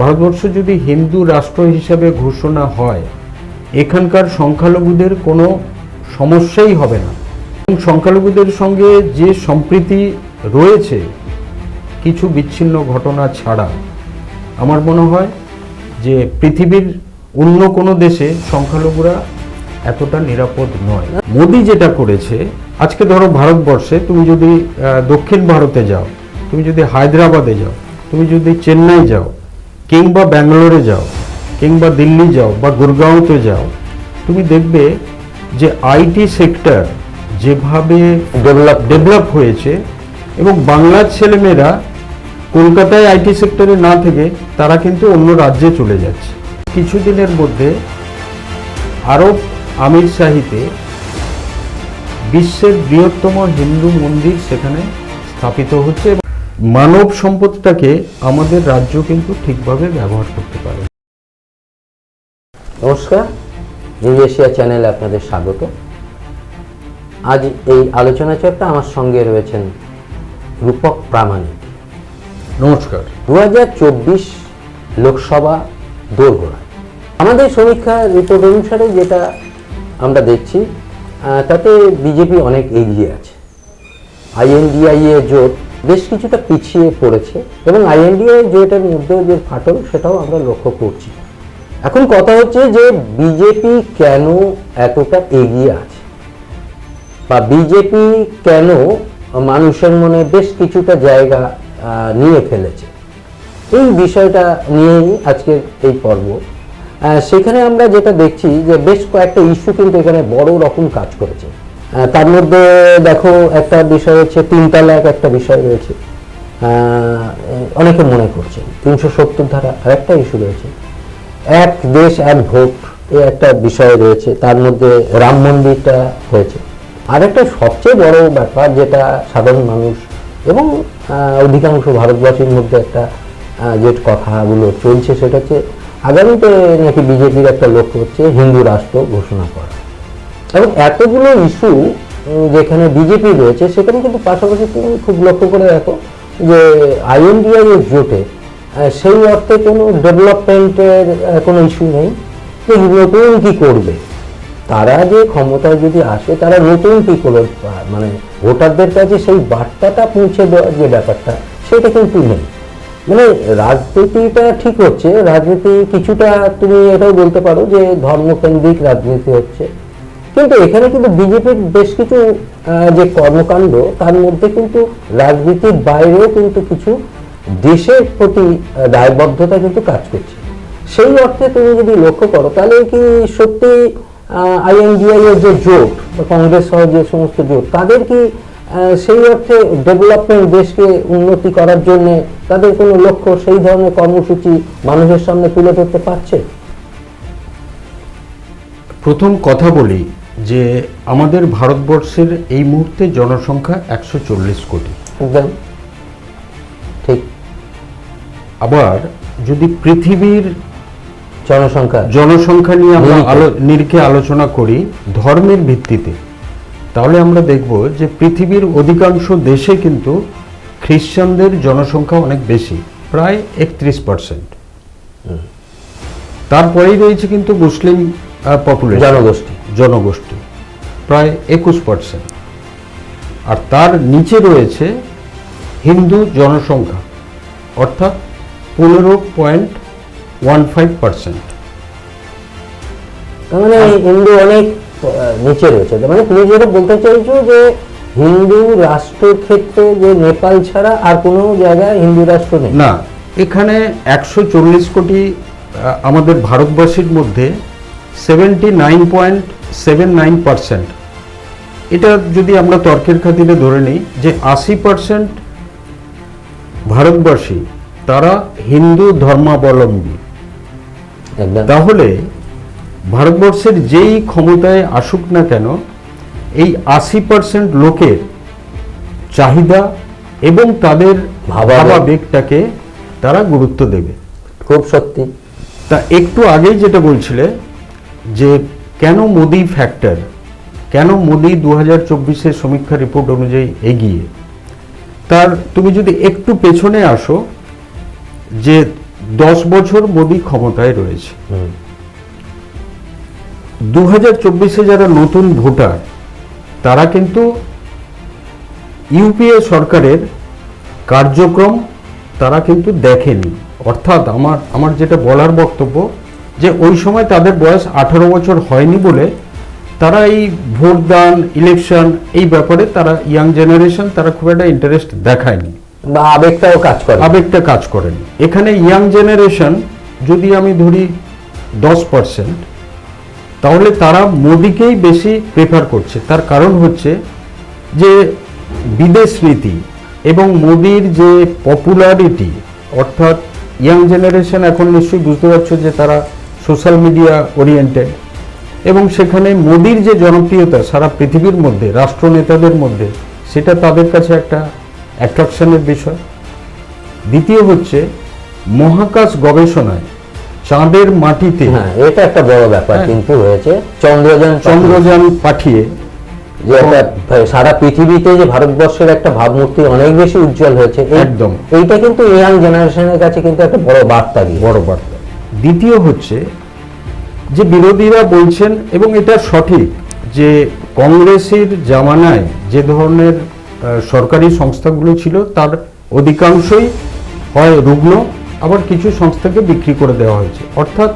ভারতবর্ষ যদি হিন্দু রাষ্ট্র হিসাবে ঘোষণা হয়, এখানকার সংখ্যালঘুদের কোনো সমস্যাই হবে না। এবং সংখ্যালঘুদের সঙ্গে যে সম্প্রীতি রয়েছে, কিছু বিচ্ছিন্ন ঘটনা ছাড়া, আমার মনে হয় যে পৃথিবীর অন্য কোনো দেশে সংখ্যালঘুরা এতটা নিরাপদ নয়। মোদি যেটা করেছে, আজকে ধরো ভারতবর্ষে তুমি যদি দক্ষিণ ভারতে যাও, তুমি যদি হায়দ্রাবাদে যাও, তুমি যদি চেন্নাই যাও কিংবা ব্যাঙ্গালোরে যাও কিংবা দিল্লি যাও বা গুরগাঁওতে যাও তুমি দেখবে যে আইটি সেক্টর যেভাবে ডেভেলপ ডেভেলপ হয়েছে এবং বাংলার ছেলেমেয়েরা কলকাতায় আইটি সেক্টরে না থেকে তারা কিন্তু অন্য রাজ্যে চলে যাচ্ছে। কিছুদিনের মধ্যে আরব আমির শাহিতে বিশ্বের বৃহত্তম হিন্দু মন্দির সেখানে স্থাপিত হচ্ছে এবং মানব সম্পদটাকে আমাদের রাজ্য কিন্তু ঠিকভাবে ব্যবহার করতে পারে। নমস্কার নিউ এশিয়া চ্যানেলে আপনাদের স্বাগত। আজ এই আলোচনা চক্রে আমার সঙ্গে রয়েছেন রূপক প্রামাণিক। নমস্কার। দু হাজার চব্বিশ লোকসভা দোরগোড়া আমাদের সমীক্ষা রিপোর্ট অনুসারে যেটা আমরা দেখছি তাতে বিজেপি অনেক এগিয়ে আছে। আইএনডিআইএ জোট বেশ কিছুটা পিছিয়ে পড়েছে এবং আইএনডিআই জোটের মধ্যেও যে ফাটল সেটাও আমরা লক্ষ্য করছি। এখন কথা হচ্ছে যে বিজেপি কেন এতটা এগিয়ে আছে? বা বিজেপি কেন মানুষের মনে বেশ কিছুটা জায়গা নিয়ে ফেলেছে? এই বিষয়টা নিয়েই আজকের এই পর্ব। সেখানে আমরা যেটা দেখছি যে বেশ কয়েকটা ইস্যু কিন্তু এখানে বড় রকম কাজ করেছে। তার মধ্যে দেখো একটা বিষয় হচ্ছে তিন তালাক, একটা বিষয় রয়েছে। অনেকে মনে করছে, তিনশো সত্তর ধারা আরেকটা ইস্যু রয়েছে। এক দেশ, এক ভোট এ একটা বিষয় রয়েছে, তার মধ্যে রাম মন্দিরটা হয়েছে। আর একটা সবচেয়ে বড় ব্যাপার যেটা সাধারণ মানুষ এবং অধিকাংশ ভারতবাসীর মধ্যে একটা যে কথাগুলো চলছে সেটা হচ্ছে, আগামীতে নাকি বিজেপির একটা লক্ষ্য হচ্ছে হিন্দু রাষ্ট্র ঘোষণা করা। এবং এতগুলো ইস্যু যেখানে বিজেপি রয়েছে, সেখানে কিন্তু পাশাপাশি তুমি খুব লক্ষ্য করে দেখো যে আইএনডিআই এর জোটে সেই অর্থে কোনো ডেভেলপমেন্টের কোনো ইস্যু নেই যে নতুন কি করবে। তারা যে ক্ষমতায় যদি আসে, তারা নতুন কি করে মানে ভোটারদের কাছে সেই বার্তাটা পৌঁছে দেওয়ার যে ব্যাপারটা, সেটা কিন্তু নেই। মানে রাজনীতিটা ঠিক হচ্ছে, রাজনীতি কিছুটা তুমি এটাও বলতে পারো যে ধর্মকেন্দ্রিক রাজনীতি হচ্ছে। কিন্তু এখানে কিন্তু বিজেপির বেশ কিছু যে কর্মকাণ্ড, তার মধ্যে কিন্তু রাজনীতির বাইরেও কিন্তু কিছু দেশের প্রতি দায়বদ্ধতা কিন্তু কাজ করছে। সেই অর্থে তুমি যদি লক্ষ্য করো, তাহলে কি সত্যি আইএনডিআই এর যে জোট, বা কংগ্রেস সহ যে সমস্ত জোট, তাদের কি সেই অর্থে ডেভেলপমেন্ট দেশকে উন্নতি করার জন্য তাদের কোনো লক্ষ্য, সেই ধরনের কর্মসূচি মানুষের সামনে তুলে ধরতে পারছে? প্রথম কথা বলি যে আমাদের ভারতবর্ষের এই মুহূর্তে জনসংখ্যা একশো চল্লিশ কোটি। একদম। ঠিক। আবার যদি পৃথিবীর জনসংখ্যা জনসংখ্যা নিয়ে আমরা নিরিখে। আলোচনা করি ধর্মের ভিত্তিতে তাহলে আমরা দেখব যে পৃথিবীর অধিকাংশ দেশে কিন্তু খ্রিস্টানদের জনসংখ্যা অনেক বেশি প্রায় একত্রিশ পার্সেন্ট। তারপরেই রয়েছে কিন্তু মুসলিম পপুলেশন জনগোষ্ঠী। জনগোষ্ঠী প্রায় একুশ পার্সেন্ট আর তার নিচে রয়েছে হিন্দু জনসংখ্যা অর্থাৎ পনেরো পয়েন্ট ওয়ান ফাইভ পার্সেন্ট তার মানে হিন্দু অনেক নিচে রয়েছে। মানে তুমি যেটা বলতে চাইছো যে হিন্দু রাষ্ট্রের ক্ষেত্রে যে নেপাল ছাড়া আর কোনো জায়গায় হিন্দু রাষ্ট্র নেই। না এখানে একশো চল্লিশ কোটি আমাদের ভারতবাসীর মধ্যে seventy nine point seven nine percent এটা যদি আমরা তর্কের খাতিরে ধরে নিই যে আশি পার্সেন্ট ভারতবাসী তারা হিন্দু ধর্মাবলম্বী। তাহলে ভারতবর্ষের যেই ক্ষমতায় আসুক না কেন এই আশি পার্সেন্ট লোকের চাহিদা এবং তাদের ভাবাবেগ। ভাবাবেগটাকে তারা গুরুত্ব দেবে। খুব সত্যি। তা একটু আগেই যেটা বলছিলে যে কেন মোদি ফ্যাক্টর কেন মোদি দু হাজার চব্বিশের সমীক্ষা রিপোর্ট অনুযায়ী এগিয়ে? তার তুমি যদি একটু পেছনে আসো যে দশ বছর মোদী ক্ষমতায় রয়েছে। দু হাজার চব্বিশে যারা নতুন ভোটার তারা কিন্তু ইউপিএ সরকারের কার্যক্রম তারা কিন্তু দেখেনি। অর্থাৎ আমার আমার যেটা বলার বক্তব্য যে ওই সময় তাদের বয়স আঠারো বছর হয়নি বলে তারা এই ভোটদান ইলেকশন এই ব্যাপারে তারা ইয়াং জেনারেশন তারা খুব একটা ইন্টারেস্ট দেখায়নি। বা আবেগটাও কাজ করে। আবেগটা কাজ করেন। এখানে ইয়াং জেনারেশন যদি আমি ধরি দশ পার্সেন্ট তাহলে তারা মোদিকেই বেশি প্রেফার করছে। তার কারণ হচ্ছে যে বিদেশ নীতি এবং মোদির যে পপুলারিটি অর্থাৎ ইয়াং জেনারেশন এখন নিশ্চয়ই বুঝতে পারছ যে তারা সোশ্যাল মিডিয়া ওরিয়েন্টেড। এবং সেখানে মোদির যে জনপ্রিয়তা সারা পৃথিবীর মধ্যে রাষ্ট্রনেতাদের মধ্যে সেটা তাদের কাছে একটা অ্যাট্রাকশনের বিষয়। দ্বিতীয় হচ্ছে মহাকাশ গবেষণায় চাঁদের মাটিতে হ্যাঁ এটা একটা বড় ব্যাপার হ্যাঁ। কিন্তু হয়েছে। চন্দ্রযান চন্দ্রযান পাঠিয়ে যে সারা পৃথিবীতে যে ভারতবর্ষের একটা ভাবমূর্তি অনেক বেশি উজ্জ্বল হয়েছে। একদম। এইটা কিন্তু ইয়াং জেনারেশনের কাছে কিন্তু একটা বড় বার্তা বড় বার্তা। দ্বিতীয় হচ্ছে যে বিরোধীরা বলছেন এবং এটা সঠিক যে কংগ্রেসের জামানায় যে ধরনের সরকারি সংস্থাগুলো ছিল তার অধিকাংশই হয় রুগ্ন আবার কিছু সংস্থাকে বিক্রি করে দেওয়া হয়েছে। অর্থাৎ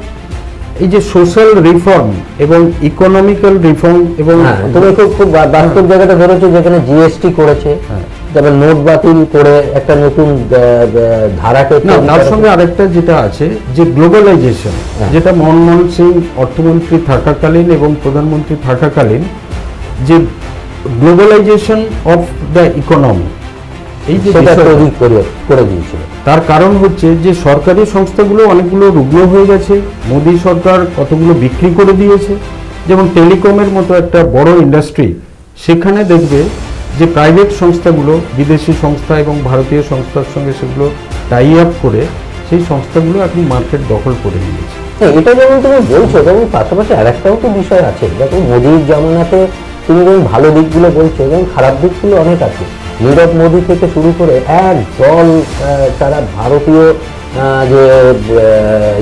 এই যে সোশ্যাল রিফর্ম এবং ইকোনমিক্যাল রিফর্ম এবং হ্যাঁ তুমি খুব বাস্তব জায়গাটা ধরেছো যেখানে জিএসটি করেছে। তারপর নোট বাতিল করে একটা নতুন ধারাকে তৈরি। সঙ্গে আরেকটা যেটা আছে যে গ্লোবালাইজেশন হ্যাঁ। যেটা মনমোহন সিং অর্থমন্ত্রী থাকাকালীন এবং প্রধানমন্ত্রী থাকাকালীন যে গ্লোবালাইজেশন অফ দ্য ইকোনমি এই যে করে দিয়েছিল তার কারণ হচ্ছে যে সরকারি সংস্থাগুলো অনেকগুলো রুগ্ন হয়ে গেছে মোদী সরকার কতগুলো বিক্রি করে দিয়েছে যেমন টেলিকমের মতো একটা বড় ইন্ডাস্ট্রি সেখানে দেখবে যে প্রাইভেট সংস্থাগুলো, বিদেশি সংস্থা এবং ভারতীয় সংস্থার সঙ্গে সেগুলো টাই আপ করে সেই সংস্থাগুলো এখন মার্কেট দখল করে নিয়েছে। হ্যাঁ এটা যেমন তুমি বলছো, তেমন পাশাপাশি আর একটাও তো বিষয় আছে। দেখো, মোদির জামানাতে তুমি যেমন ভালো দিকগুলো বলছো এবং খারাপ দিকগুলো অনেক আছে। নীরব মোদি থেকে শুরু করে এক দল তারা ভারতীয় যে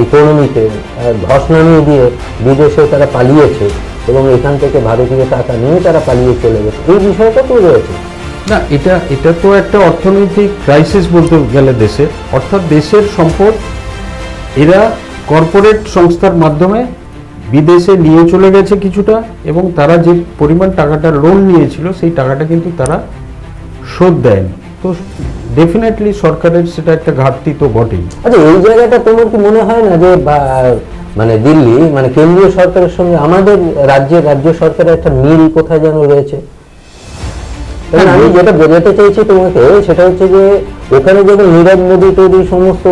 ইকোনমিতে ধস নামিয়ে দিয়ে বিদেশে তারা পালিয়েছে। এবং এখান থেকে ভারতীয় টাকা নিয়ে তারা পালিয়ে চলে গেছে। এই বিষয়টা তো রয়েছে। না এটা এটা তো একটা অর্থনৈতিক ক্রাইসিস বলতে গেলে দেশে। অর্থাৎ দেশের সম্পদ এরা কর্পোরেট সংস্থার মাধ্যমে বিদেশে নিয়ে চলে গেছে কিছুটা এবং তারা যে পরিমাণ টাকাটা লোন নিয়েছিল সেই টাকাটা কিন্তু তারা শোধ দেয়নি। তো ডেফিনেটলি সরকারের সেটা একটা ঘাটতি তো বটেই। আচ্ছা এই জায়গাটা তোমার কি মনে হয় না যে মানে দিল্লি মানে কেন্দ্রীয় সরকারের সঙ্গে আমাদের রাজ্যের রাজ্য সরকারের একটা মিল কোথায় যেন রয়েছে। আমি যেটা বোঝাতে চাইছি তোমাকে, সেটা হচ্ছে যে ওখানে যখন নীরব মোদী টোদি সমস্ত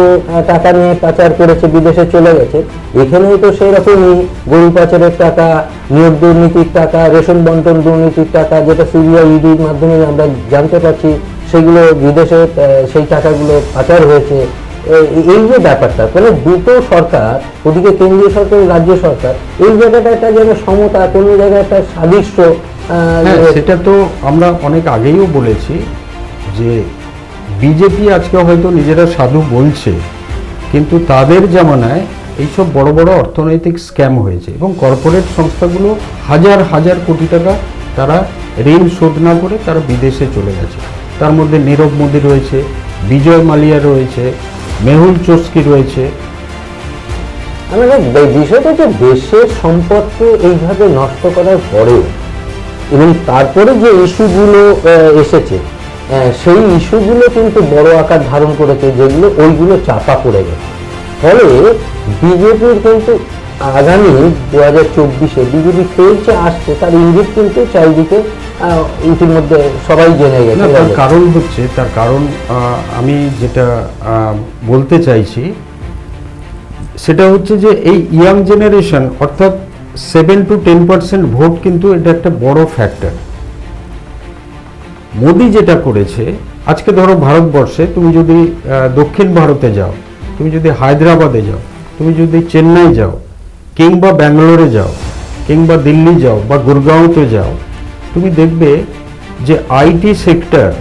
টাকা নিয়ে পাচার করেছে, বিদেশে চলে গেছে, এখানেও তো সেরকমই গরু পাচারের টাকা, নিয়োগ দুর্নীতির টাকা, রেশন বন্টন দুর্নীতির টাকা, যেটা সিবিআই ইডির মাধ্যমে আমরা জানতে পারছি, সেগুলো বিদেশে সেই টাকাগুলো পাচার হয়েছে। এই যে ব্যাপারটা মানে দুটো সরকার ওদিকে কেন্দ্রীয় সরকার রাজ্য সরকার এই জায়গাটা একটা যেন সমতা কোনো জায়গায় একটা সাদৃশ্য হ্যাঁ সেটা তো আমরা অনেক আগেইও বলেছি যে বিজেপি আজকে হয়তো নিজেরা সাধু বলছে কিন্তু তাদের জামানায় এইসব বড় বড় অর্থনৈতিক স্ক্যাম হয়েছে এবং কর্পোরেট সংস্থাগুলো হাজার হাজার কোটি টাকা তারা ঋণ শোধ না করে তারা বিদেশে চলে গেছে। তার মধ্যে নীরব মোদী রয়েছে বিজয় মালিয়া রয়েছে মেহুল চস্কি রয়েছে। আমরা বিষয়টা দেশের সম্পদকে এইভাবে নষ্ট করার পরেও এবং তারপরে যে ইস্যুগুলো এসেছে সেই ইস্যুগুলো কিন্তু বড় আকার ধারণ করেছে যেগুলো ওইগুলো চাপা পড়ে গেছে। ফলে বিজেপির কিন্তু আগামী দু হাজার চব্বিশে বিজেপি ফেলছে আসছে। তার ইঙ্গিত কিন্তু চারিদিকে ইতিমধ্যে সবাই জেনে গেছে। তার কারণ হচ্ছে, তার কারণ আমি যেটা বলতে চাইছি, সেটা হচ্ছে যে এই ইয়াং জেনারেশন, অর্থাৎ seven to ten percent vote কিন্তু এটা একটা বড় ফ্যাক্টর। মোদি যেটা করেছে, আজকে ধরো ভারতবর্ষে, তুমি যদি দক্ষিণ ভারতে যাও, তুমি যদি হায়দ্রাবাদে যাও, তুমি যদি চেন্নাই যাও কিংবা ব্যাঙ্গালোরে যাও কিংবা দিল্লি যাও বা গুরগাঁওতে যাও তুমি দেখবে যে আইটি সেক্টর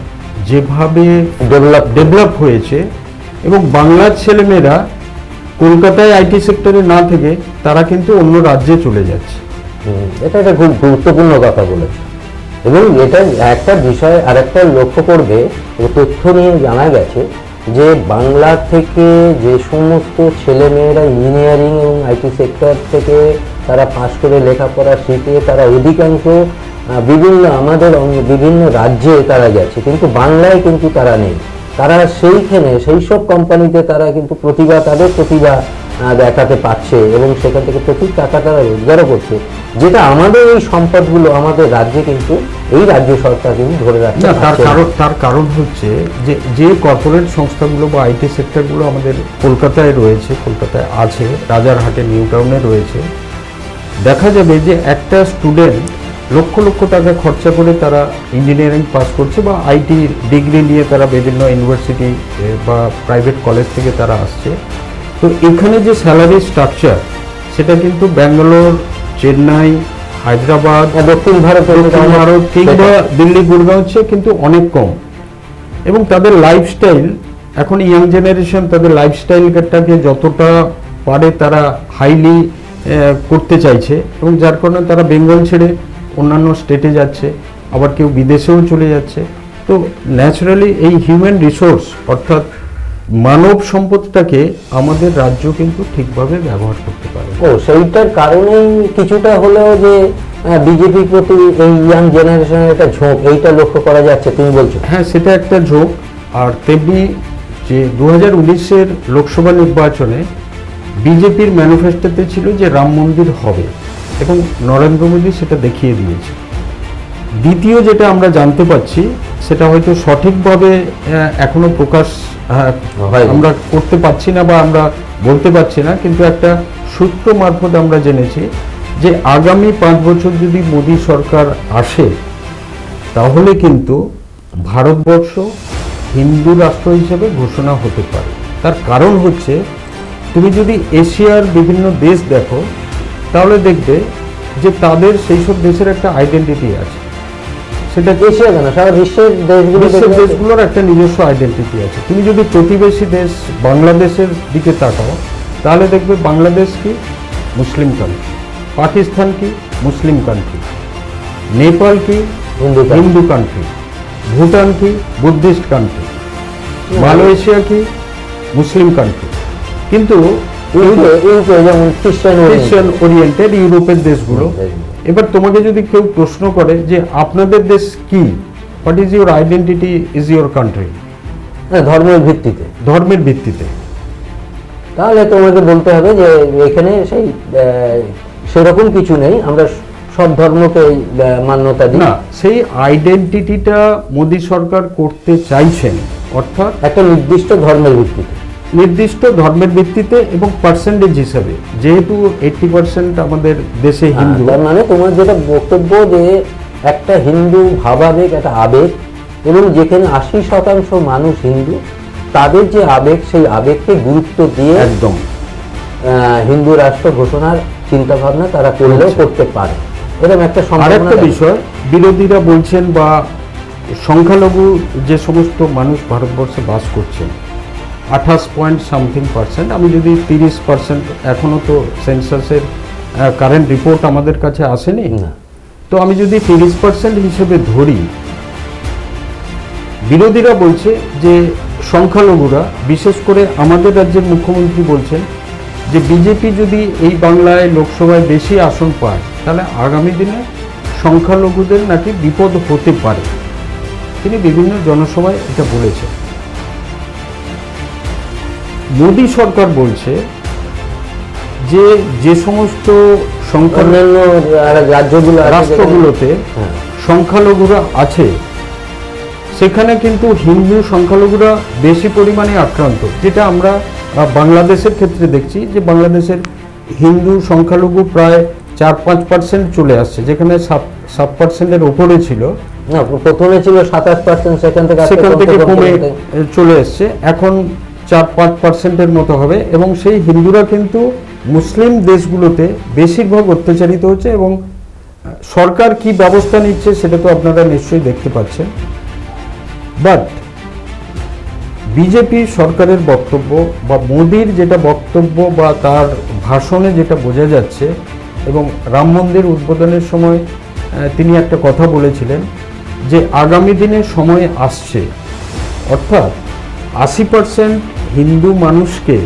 যেভাবে ডেভেলপ ডেভেলপ হয়েছে এবং বাংলার ছেলেমেয়েরা কলকাতায় আইটি সেক্টরে না থেকে তারা কিন্তু অন্য রাজ্যে চলে যাচ্ছে। হুম, এটা একটা খুব গুরুত্বপূর্ণ কথা বলেছে। এবং এটা একটা বিষয় আর একটা লক্ষ্য করবে তথ্য নিয়ে জানা গেছে যে বাংলা থেকে যে সমস্ত ছেলেমেয়েরা ইঞ্জিনিয়ারিং এবং আইটি সেক্টর থেকে তারা পাশ করে লেখাপড়া শিখে তারা অধিকাংশ বিভিন্ন আমাদের বিভিন্ন রাজ্যে তারা গেছে। কিন্তু বাংলায় কিন্তু তারা নেই। তারা সেইখানে, সেই সব কোম্পানিতে তারা কিন্তু প্রতিভা, তাদের প্রতিভা দেখাতে পারছে এবং সেখান থেকে প্রচুর টাকা তারা রোজগারও করছে। যেটা আমাদের এই সম্পদগুলো আমাদের রাজ্যে কিন্তু এই রাজ্য সরকার কিন্তু ধরে রাখতে না তার কারণ তার কারণ হচ্ছে যে যে কর্পোরেট সংস্থাগুলো বা আইটি সেক্টরগুলো আমাদের কলকাতায় রয়েছে কলকাতায় আছে রাজারহাটে নিউ টাউনে রয়েছে দেখা যাবে যে একটা স্টুডেন্ট লক্ষ লক্ষ টাকা খরচা করে তারা ইঞ্জিনিয়ারিং পাস করছে বা আইটি ডিগ্রি নিয়ে তারা বিভিন্ন ইউনিভার্সিটি বা প্রাইভেট কলেজ থেকে তারা আসছে। তো এখানে যে স্যালারি স্ট্রাকচার সেটা কিন্তু ব্যাঙ্গালোর চেন্নাই হায়দ্রাবাদ দক্ষিণ ভারতে দক্ষিণ ভারত কিংবা দিল্লি গুরগাঁও হচ্ছে কিন্তু অনেক কম। এবং তাদের লাইফস্টাইল এখন ইয়াং জেনারেশন তাদের লাইফস্টাইলটাকে যতটা পারে তারা হাইলি করতে চাইছে। এবং যার কারণে তারা বেঙ্গল ছেড়ে অন্যান্য স্টেটে যাচ্ছে আবার কেউ বিদেশেও চলে যাচ্ছে। তো ন্যাচারালি এই হিউম্যান রিসোর্স অর্থাৎ মানব সম্পদটাকে আমাদের রাজ্য কিন্তু ঠিকভাবে ব্যবহার করতে পারে। ও সেইটার কারণেই কিছুটা হলেও যে বিজেপির প্রতি এই ইয়াং জেনারেশনের একটা ঝোঁক এইটা লক্ষ্য করা যাচ্ছে তুমি বলছো? হ্যাঁ সেটা একটা ঝোঁক। আর তেমনি যে দু হাজার উনিশের লোকসভা নির্বাচনে বিজেপির ম্যানিফেস্টোতে ছিল যে রাম মন্দির হবে। এবং নরেন্দ্র মোদী সেটা দেখিয়ে দিয়েছে। দ্বিতীয় যেটা আমরা জানতে পাচ্ছি সেটা হয়তো সঠিকভাবে এখনও প্রকাশ। আমরা করতে পারছি না বা আমরা বলতে পারছি না কিন্তু একটা সূত্র মারফত আমরা জেনেছি যে আগামী পাঁচ বছর যদি মোদী সরকার আসে তাহলে কিন্তু ভারতবর্ষ হিন্দু রাষ্ট্র হিসেবে ঘোষণা হতে পারে। তার কারণ হচ্ছে তুমি যদি এশিয়ার বিভিন্ন দেশ দেখো তাহলে দেখবে যে তাদের সেই সব দেশের একটা আইডেন্টিটি আছে। সেটা এশিয়া কেন? সারা বিশ্বের দেশগুলো দেশগুলোর একটা নিজস্ব আইডেন্টিটি আছে। তুমি যদি প্রতিবেশী দেশ বাংলাদেশের দিকে তাকাও তাহলে দেখবে বাংলাদেশ কি? মুসলিম কান্ট্রি পাকিস্তান কি? মুসলিম কান্ট্রি নেপাল কি? হিন্দু কান্ট্রি ভুটান কি? বুদ্ধিস্ট কান্ট্রি মালয়েশিয়া কি? মুসলিম কান্ট্রি কিন্তু যেমন খ্রিস্টান ওরিয়েন্টেড ইউরোপের দেশগুলো এবার তোমাকে যদি কেউ প্রশ্ন করে যে আপনাদের দেশ কি what is your identity is your country হ্যাঁ ধর্মের ভিত্তিতে। ধর্মের ভিত্তিতে। তাহলে তোমাকে বলতে হবে যে এখানে সেই সেরকম কিছু নেই আমরা সব ধর্মকে মান্যতা দিই। না সেই আইডেন্টিটিটা মোদী সরকার করতে চাইছেন অর্থাৎ একটা নির্দিষ্ট ধর্মের ভিত্তিতে। নির্দিষ্ট ধর্মের ভিত্তিতে এবং পার্সেন্টেজ হিসাবে। যেহেতু এইটটি পার্সেন্ট আমাদের দেশে হ্যাঁ, হিন্দু। তার মানে তোমার যেটা বক্তব্য যে একটা হিন্দু ভাবাবেগ একটা আবেগ এবং যেখানে আশি শতাংশ মানুষ হিন্দু তাদের যে আবেগ সেই আবেগকে গুরুত্ব দিয়ে একদম। হিন্দু রাষ্ট্র ঘোষণার চিন্তা ভাবনা তারা করলেও করতে পারে। এরকম একটা আর সম্ভাবনা একটা বিষয় বিরোধীরা বলছেন বা সংখ্যালঘু যে সমস্ত মানুষ ভারতবর্ষে বাস করছেন আঠাশ পয়েন্ট সামথিং পার্সেন্ট আমি যদি তিরিশ পার্সেন্ট এখনও তো সেন্সাসের কারেন্ট রিপোর্ট আমাদের কাছে আসেনি। না। তো আমি যদি তিরিশ পার্সেন্ট হিসেবে ধরি বিরোধীরা বলছে যে সংখ্যালঘুরা বিশেষ করে আমাদের রাজ্যের মুখ্যমন্ত্রী বলছেন যে বিজেপি যদি এই বাংলায় লোকসভায় বেশি আসন পায় তাহলে আগামী দিনে সংখ্যালঘুদের নাকি বিপদ হতে পারে। তিনি বিভিন্ন জনসভায় এটা বলেছেন। মোদী সরকার বলছে যে যে সমস্ত রাজ্যগুলো রাষ্ট্রগুলোতে হ্যাঁ। সংখ্যালঘুরা আছে সেখানে কিন্তু হিন্দু সংখ্যালঘুরা বেশি পরিমাণে আক্রান্ত যেটা আমরা বাংলাদেশের ক্ষেত্রে দেখছি যে বাংলাদেশের হিন্দু সংখ্যালঘু প্রায় চার পাঁচ পার্সেন্ট চলে আসছে যেখানে সাত সাত পার্সেন্টের ওপরে ছিল। প্রথমে ছিল সাতাশ পার্সেন্ট সেখান থেকে সেখান থেকে কমে চলে এসছে। এখন চার পাঁচ পার্সেন্টের মতো হবে এবং সেই হিন্দুরা কিন্তু মুসলিম দেশগুলোতে বেশিরভাগ অত্যাচারিত হচ্ছে এবং সরকার কি ব্যবস্থা নিচ্ছে সেটা তো আপনারা নিশ্চয়ই দেখতে পাচ্ছেন। বাট বিজেপি সরকারের বক্তব্য বা মোদির যেটা বক্তব্য বা তার ভাষণে যেটা বোঝা যাচ্ছে এবং রাম মন্দির উদ্বোধনের সময় তিনি একটা কথা বলেছিলেন যে আগামী দিনে সময় আসছে। অর্থাৎ আশি পার্সেন্ট হিন্দু মানুষকে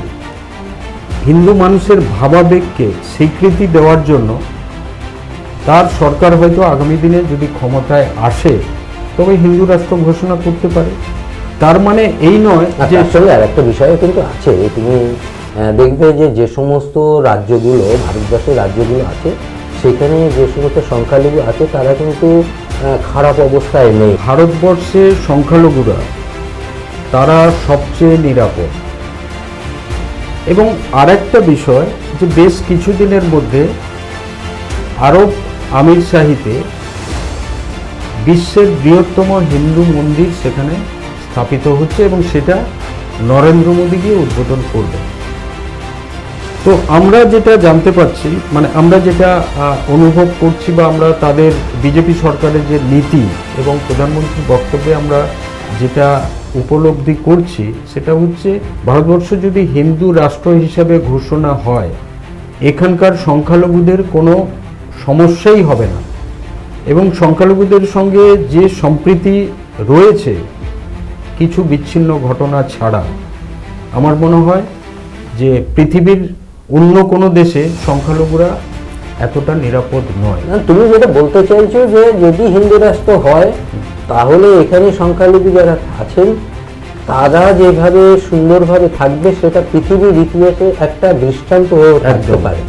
হিন্দু মানুষের ভাবাবেগকে স্বীকৃতি দেওয়ার জন্য তার সরকার হয়তো আগামী দিনে যদি ক্ষমতায় আসে তবে হিন্দু রাষ্ট্র ঘোষণা করতে পারে। তার মানে এই নয় যে সঙ্গে আর একটা বিষয় কিন্তু আছে। তুমি দেখবে যে যে সমস্ত রাজ্যগুলো ভারতবর্ষের রাজ্যগুলো আছে সেখানে যে সমস্ত সংখ্যালঘু আছে তারা কিন্তু খারাপ অবস্থায় নেই। ভারতবর্ষে সংখ্যালঘুরা তারা সবচেয়ে নিরাপদ। এবং আরেকটা বিষয় যে বেশ কিছুদিনের মধ্যে আরব আমির শাহিতে বিশ্বের বৃহত্তম হিন্দু মন্দির সেখানে স্থাপিত হচ্ছে এবং সেটা নরেন্দ্র মোদী গিয়ে উদ্বোধন করবে। তো আমরা যেটা জানতে পারছি মানে আমরা যেটা অনুভব করছি বা আমরা তাদের বিজেপি সরকারের যে নীতি এবং প্রধানমন্ত্রীর বক্তব্যে আমরা যেটা উপলব্ধি করছি, সেটা হচ্ছে ভারতবর্ষ যদি হিন্দু রাষ্ট্র হিসাবে ঘোষণা হয়, এখানকার সংখ্যালঘুদের কোনো সমস্যাই হবে না। এবং সংখ্যালঘুদের সঙ্গে যে সম্প্রীতি রয়েছে, কিছু বিচ্ছিন্ন ঘটনা ছাড়া, আমার মনে হয় যে পৃথিবীর অন্য কোনো দেশে সংখ্যালঘুরা এতটা নিরাপদ নয়। তুমি যেটা বলতে চাইছো যে যদি হিন্দু রাষ্ট্র হয় তাহলে এখানে সংখ্যালঘু যারা আছেন তারা যেভাবে সুন্দরভাবে থাকবে সেটা পৃথিবীর ইতিহাসে একটা দৃষ্টান্ত হয়ে থাকতে পারে।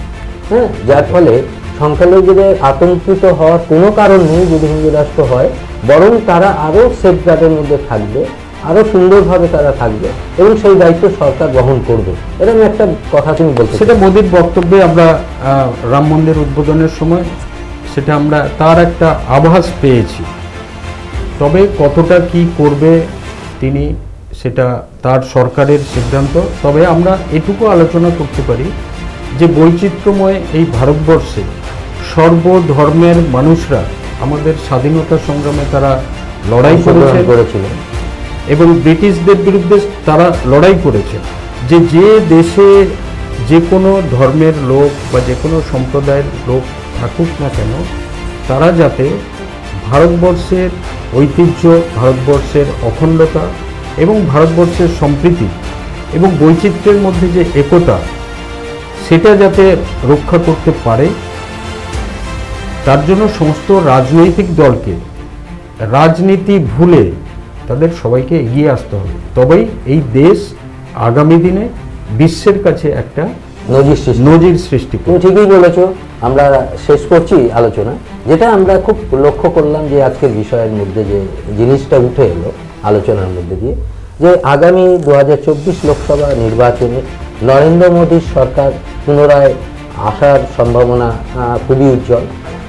হ্যাঁ যার ফলে সংখ্যালঘুদের আতঙ্কিত হওয়ার কোনো কারণ নেই যদি হিন্দু রাষ্ট্র হয় বরং তারা আরও সেফগার্ডের মধ্যে থাকবে। আরও সুন্দরভাবে তারা থাকবে এবং সেই দায়িত্ব সরকার গ্রহণ করবে। এরকম একটা কথা তুমি বলতে সেটা মোদির বক্তব্যে আমরা রাম মন্দির উদ্বোধনের সময় সেটা আমরা তার একটা আভাস পেয়েছি। তবে কতটা কি করবে তিনি সেটা তার সরকারের সিদ্ধান্ত তবে আমরা এটুকু আলোচনা করতে পারি যে বৈচিত্র্যময় এই ভারতবর্ষে সর্বধর্মের মানুষরা আমাদের স্বাধীনতা সংগ্রামে তারা লড়াই অংশগ্রহণ করেছে করেছিলেন। এবং ব্রিটিশদের বিরুদ্ধে তারা লড়াই করেছে। যে যে দেশে যে কোনো ধর্মের লোক বা যে কোনো সম্প্রদায়ের লোক থাকুক না কেন, তারা যাতে ভারতবর্ষের ঐতিহ্য, ভারতবর্ষের অখণ্ডতা এবং ভারতবর্ষের সম্প্রীতি এবং বৈচিত্র্যের মধ্যে যে একতা, সেটা যাতে রক্ষা করতে পারে, তার জন্য সমস্ত রাজনৈতিক দলকে রাজনীতি ভুলে তাদের সবাইকে এগিয়ে আসতে হবে। তবেই এই দেশ আগামী দিনে বিশ্বের কাছে একটা নজির সৃষ্টি। নজির সৃষ্টি তুমি ঠিকই বলেছ আমরা শেষ করছি আলোচনা। যেটা আমরা খুব লক্ষ্য করলাম যে আজকের বিষয়ের মধ্যে যে জিনিসটা উঠে এলো আলোচনার মধ্যে দিয়ে যে আগামী দু হাজার চব্বিশ লোকসভা নির্বাচনে নরেন্দ্র মোদীর সরকার পুনরায় আসার সম্ভাবনা খুবই উজ্জ্বল।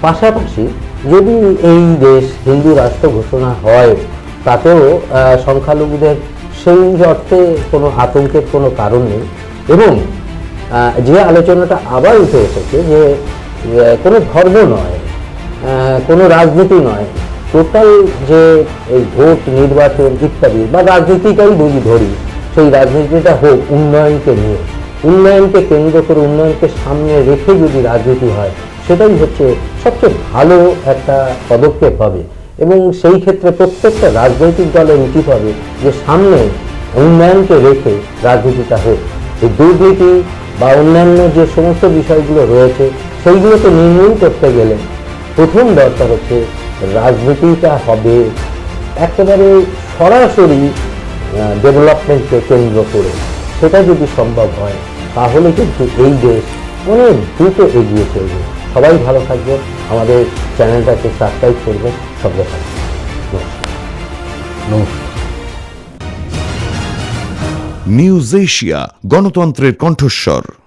পাশাপাশি যদি এই দেশ হিন্দু রাষ্ট্র ঘোষণা হয় তাতেও সংখ্যালঘুদের সেই অর্থে কোনো আতঙ্কের কোনো কারণ নেই। এবং যে আলোচনাটা আবার উঠে এসেছে যে কোনো ধর্ম নয় কোনো রাজনীতি নয়, টোটাল যে এই ভোট, নির্বাচন ইত্যাদি বা রাজনীতিটাই যদি ধরি, সেই রাজনীতিটা হোক উন্নয়নকে নিয়ে। উন্নয়নকে কেন্দ্র করে উন্নয়নকে সামনে রেখে যদি রাজনীতি হয়, সেটাই হচ্ছে সবচেয়ে ভালো একটা পদক্ষেপ হবে। এবং সেই ক্ষেত্রে প্রত্যেকটা রাজনৈতিক দলের উচিত হবে যে সামনে উন্নয়নকে রেখে রাজনীতিটা হোক। এই দুর্নীতি বা অন্যান্য যে সমস্ত বিষয়গুলো রয়েছে, সেইগুলোকে নির্মূল করতে গেলে প্রথম দরকার হচ্ছে রাজনীতিটা হবে একেবারে সরাসরি ডেভেলপমেন্টকে কেন্দ্র করে। সেটা যদি সম্ভব হয়, তাহলে কিন্তু এই দেশ অনেক দ্রুত এগিয়ে চলবে। সবাই ভালো থাকবেন। আমাদের চ্যানেলটাকে সাবস্ক্রাইব করবেন। থাকবেন নমস্কার। নমস্কার। নিউজ এশিয়া গণতন্ত্রের কণ্ঠস্বর।